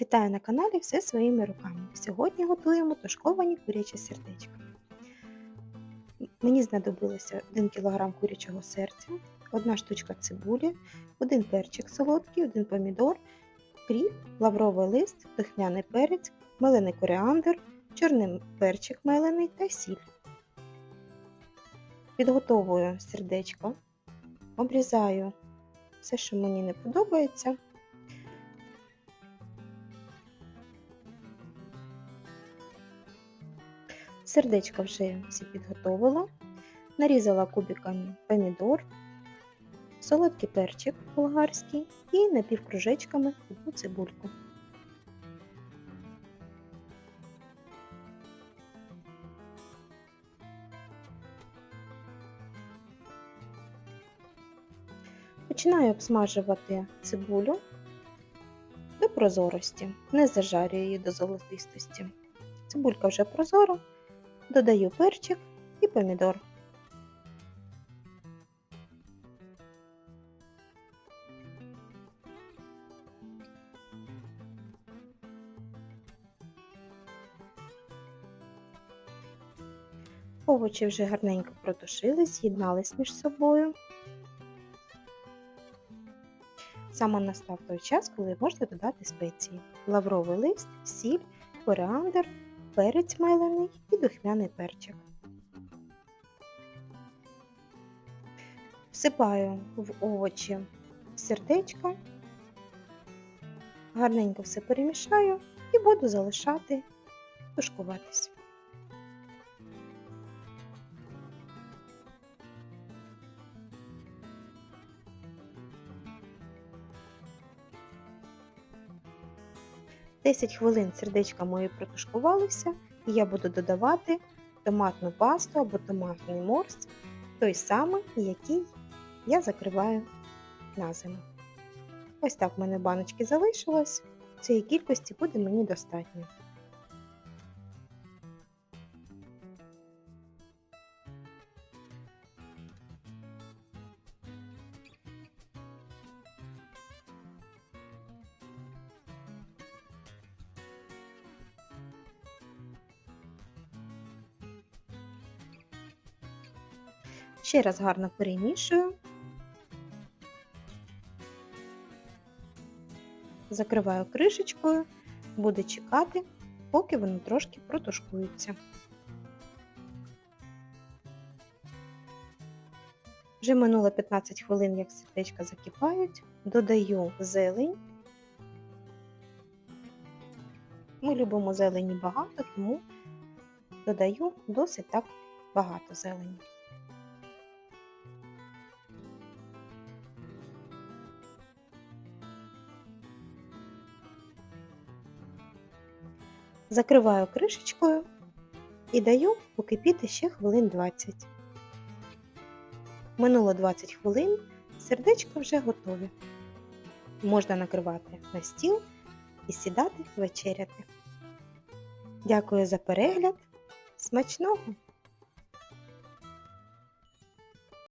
Вітаю на каналі Все своїми руками. Сьогодні готуємо тушковані курячі сердечка. Мені знадобилося 1 кг курячого серця, 1 штучка цибулі, 1 перчик солодкий, 1 помідор, кріп, лавровий лист, духмяний перець, мелений коріандр, чорний перчик мелений та сіль. Підготовую сердечко, обрізаю все, що мені не подобається. Сердечко вже всі підготовила. Нарізала кубиками помідор, солодкий перчик болгарський і напівкружечками одну цибульку. Починаю обсмажувати цибулю до прозорості, не зажарюю її до золотистості. Цибулька вже прозора, додаю перчик і помідор. Овочі вже гарненько протушились, з'єднались між собою. Саме настав той час, коли можна додати спеції: лавровий лист, сіль, коріандр, перець мелений і духмяний перчик. Всипаю в овочі сердечко, гарненько все перемішаю і буду залишати тушкуватись. Десять хвилин сердечка мої протушкувалися, і я буду додавати томатну пасту або томатний морс, той самий, який я закриваю на зиму. Ось так в мене баночки залишилось. Цієї кількості буде мені достатньо. Ще раз гарно перемішую. Закриваю кришечкою, буду чекати, поки воно трошки протушкується. Вже минуло 15 хвилин, як сердечка закипають, додаю зелень. Ми любимо зелені багато, тому додаю досить так багато зелені. Закриваю кришечкою і даю покипіти ще хвилин 20. Минуло 20 хвилин, сердечко вже готові. Можна накривати на стіл і сідати вечеряти. Дякую за перегляд. Смачного!